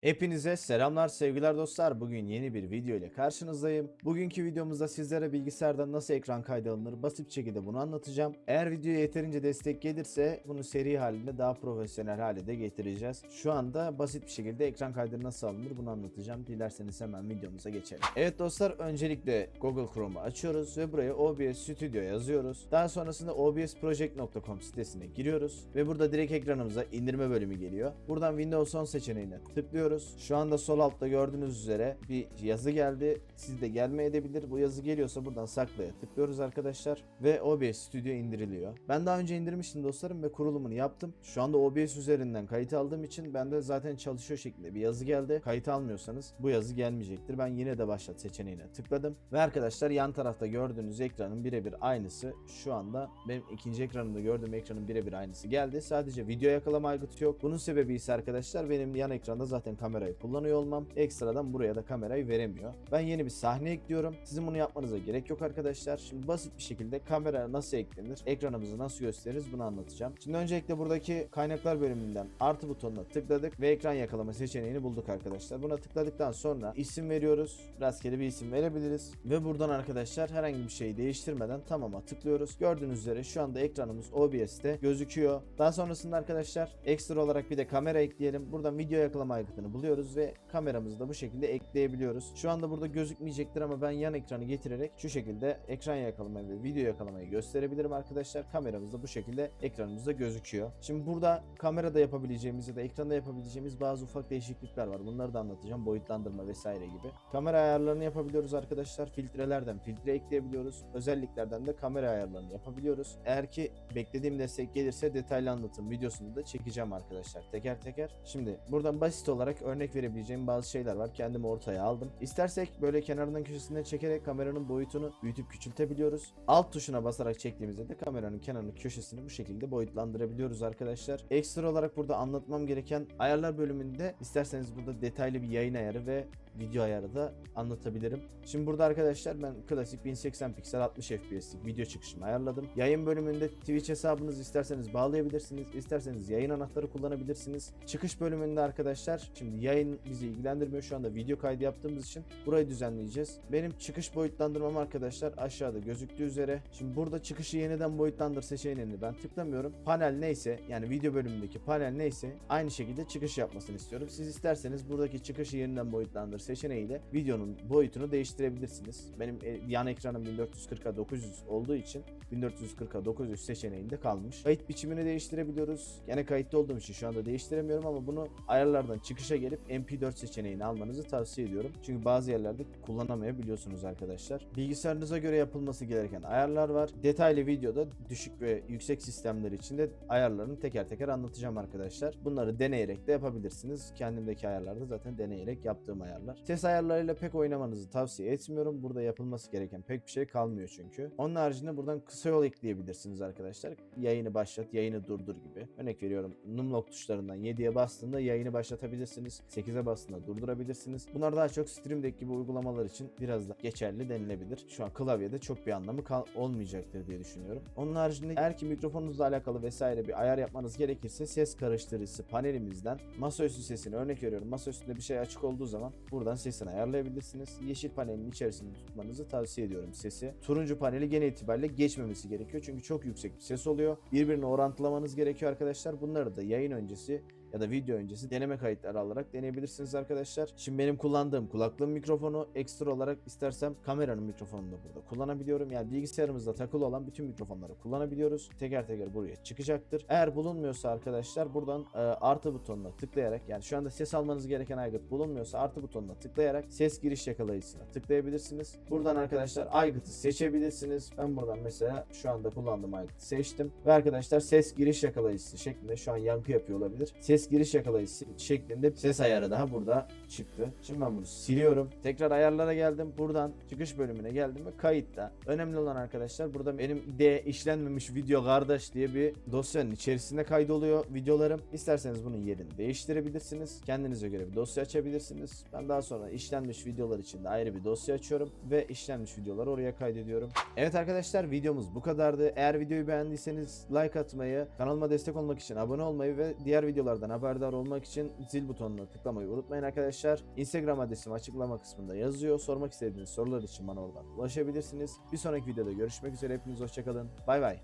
Hepinize selamlar sevgiler dostlar. Bugün yeni bir video ile karşınızdayım. Bugünkü videomuzda sizlere bilgisayardan nasıl ekran kaydı basit bir şekilde bunu anlatacağım. Eğer videoya yeterince destek gelirse bunu seri halinde daha profesyonel hale de getireceğiz. Şu anda basit bir şekilde ekran kaydı nasıl alınır bunu anlatacağım. Dilerseniz hemen videomuza geçelim. Evet dostlar öncelikle Google Chrome'u açıyoruz ve buraya OBS Studio yazıyoruz. Daha sonrasında obsproject.com sitesine giriyoruz ve burada direkt ekranımıza indirme bölümü geliyor. Buradan Windows 10 seçeneğine tıklıyoruz. Şu anda sol altta gördüğünüz üzere bir yazı geldi. Sizde gelmeyebilir. Bu yazı geliyorsa buradan saklaya tıklıyoruz arkadaşlar ve OBS Studio indiriliyor. Ben daha önce indirmiştim dostlarım ve kurulumunu yaptım. Şu anda OBS üzerinden kayıt aldığım için bende zaten çalışıyor şeklinde bir yazı geldi. Kayıt almıyorsanız bu yazı gelmeyecektir. Ben yine de başlat seçeneğine tıkladım. Ve arkadaşlar yan tarafta gördüğünüz ekranın birebir aynısı şu anda benim ikinci ekranımda gördüğüm ekranın birebir aynısı geldi. Sadece video yakalama aygıtı yok. Bunun sebebi ise arkadaşlar benim yan ekranda zaten kamerayı kullanıyor olmam. Ekstradan buraya da kamerayı veremiyor. Ben yeni bir sahne ekliyorum. Sizin bunu yapmanıza gerek yok arkadaşlar. Şimdi basit bir şekilde kamera nasıl eklenir, ekranımızı nasıl gösteririz bunu anlatacağım. Şimdi öncelikle buradaki kaynaklar bölümünden artı butonuna tıkladık ve ekran yakalama seçeneğini bulduk arkadaşlar. Buna tıkladıktan sonra isim veriyoruz. Rastgele bir isim verebiliriz. Ve buradan arkadaşlar herhangi bir şeyi değiştirmeden tamama tıklıyoruz. Gördüğünüz üzere şu anda ekranımız OBS'te gözüküyor. Daha sonrasında arkadaşlar ekstra olarak bir de kamera ekleyelim. Buradan video yakalama aygıtını buluyoruz ve kameramızı da bu şekilde ekleyebiliyoruz. Şu anda burada gözükmeyecektir ama ben yan ekranı getirerek şu şekilde ekran yakalamayı ve video yakalamayı gösterebilirim arkadaşlar. Kameramız da bu şekilde ekranımızda gözüküyor. Şimdi burada kamerada yapabileceğimiz ya da ekranda yapabileceğimiz bazı ufak değişiklikler var. Bunları da anlatacağım. Boyutlandırma vesaire gibi. Kamera ayarlarını yapabiliyoruz arkadaşlar. Filtrelerden filtre ekleyebiliyoruz. Özelliklerden de kamera ayarlarını yapabiliyoruz. Eğer ki beklediğim destek gelirse detaylı anlatım videosunu da çekeceğim arkadaşlar teker teker. Şimdi buradan basit olarak örnek verebileceğim bazı şeyler var. Kendimi ortaya aldım. İstersek böyle kenarından köşesinden çekerek kameranın boyutunu büyütüp küçültebiliyoruz. Alt tuşuna basarak çektiğimizde de kameranın kenarını köşesini bu şekilde boyutlandırabiliyoruz arkadaşlar. Ekstra olarak burada anlatmam gereken ayarlar bölümünde isterseniz burada detaylı bir yayın ayarı ve video ayarı da anlatabilirim. Şimdi burada arkadaşlar ben klasik 1080 piksel 60 FPS'lik video çıkışımı ayarladım. Yayın bölümünde Twitch hesabınızı isterseniz bağlayabilirsiniz. isterseniz yayın anahtarı kullanabilirsiniz. Çıkış bölümünde arkadaşlar şimdi yayın bizi ilgilendirmiyor. Şu anda video kaydı yaptığımız için burayı düzenleyeceğiz. Benim çıkış boyutlandırmam arkadaşlar aşağıda gözüktüğü üzere. Şimdi burada çıkışı yeniden boyutlandır seçeneğini ben tıklamıyorum. Panel neyse yani video bölümündeki panel neyse aynı şekilde çıkış yapmasını istiyorum. Siz isterseniz buradaki çıkışı yeniden boyutlandır seçeneğiyle videonun boyutunu değiştirebilirsiniz. Benim e, yan ekranım 1440'a 900 olduğu için 1440'a 900 seçeneğinde kalmış. Kayıt biçimini değiştirebiliyoruz. Gene kayıtlı olduğum için şu anda değiştiremiyorum ama bunu ayarlardan çıkışa gelip MP4 seçeneğini almanızı tavsiye ediyorum. Çünkü bazı yerlerde kullanamayabiliyorsunuz arkadaşlar. Bilgisayarınıza göre yapılması gereken ayarlar var. Detaylı videoda düşük ve yüksek sistemler için de ayarlarını teker teker anlatacağım arkadaşlar. Bunları deneyerek de yapabilirsiniz. Kendimdeki ayarlarda zaten deneyerek yaptığım ayarlar. Ses ayarlarıyla pek oynamanızı tavsiye etmiyorum. Burada yapılması gereken pek bir şey kalmıyor çünkü. Onun haricinde buradan kısa yol ekleyebilirsiniz arkadaşlar. Yayını başlat, yayını durdur gibi. Örnek veriyorum numlock tuşlarından 7'ye bastığında yayını başlatabilirsiniz. 8'e bastığında durdurabilirsiniz. Bunlar daha çok Stream Deck gibi uygulamalar için biraz da geçerli denilebilir. Şu an klavyede çok bir anlamı olmayacaktır diye düşünüyorum. Onun haricinde eğer ki mikrofonunuzla alakalı vesaire bir ayar yapmanız gerekirse ses karıştırıcısı panelimizden masaüstü sesini örnek veriyorum. Masaüstünde bir şey açık olduğu zaman buradan sesini ayarlayabilirsiniz. Yeşil panelin içerisinde tutmanızı tavsiye ediyorum sesi. Turuncu paneli gene itibariyle geçmemesi gerekiyor. Çünkü çok yüksek bir ses oluyor. Birbirini orantılamanız gerekiyor arkadaşlar. Bunları da yayın öncesi ya da video öncesi deneme kayıtları alarak deneyebilirsiniz arkadaşlar. Şimdi benim kullandığım kulaklığın mikrofonu ekstra olarak istersem kameranın mikrofonunu da burada kullanabiliyorum. Yani bilgisayarımızda takılı olan bütün mikrofonları kullanabiliyoruz. Teker teker buraya çıkacaktır. Eğer bulunmuyorsa arkadaşlar buradan e, artı butonuna tıklayarak yani şu anda ses almanız gereken aygıt bulunmuyorsa artı butonuna tıklayarak ses giriş yakalayıcısına tıklayabilirsiniz. Buradan arkadaşlar aygıtı seçebilirsiniz. Ben buradan mesela şu anda kullandığım aygıtı seçtim. Ve arkadaşlar ses giriş yakalayıcısı şeklinde şu an yankı yapıyor olabilir. Ses giriş yakalayıcısı şeklinde ses ayarı daha burada çıktı. Şimdi ben bunu siliyorum. Tekrar ayarlara geldim. Buradan çıkış bölümüne geldim ve kayıtta. Önemli olan arkadaşlar burada benim D işlenmemiş video kardeş diye bir dosyanın içerisinde kaydoluyor videolarım. İsterseniz bunun yerini değiştirebilirsiniz. Kendinize göre bir dosya açabilirsiniz. Ben daha sonra işlenmiş videolar için de ayrı bir dosya açıyorum ve işlenmiş videoları oraya kaydediyorum. Evet arkadaşlar videomuz bu kadardı. Eğer videoyu beğendiyseniz like atmayı, kanalıma destek olmak için abone olmayı ve diğer videolardan videolardan haberdar olmak için zil butonuna tıklamayı unutmayın arkadaşlar. Instagram adresim açıklama kısmında yazıyor. Sormak istediğiniz sorular için bana oradan ulaşabilirsiniz. Bir sonraki videoda görüşmek üzere. Hepiniz hoşçakalın. Bay bay.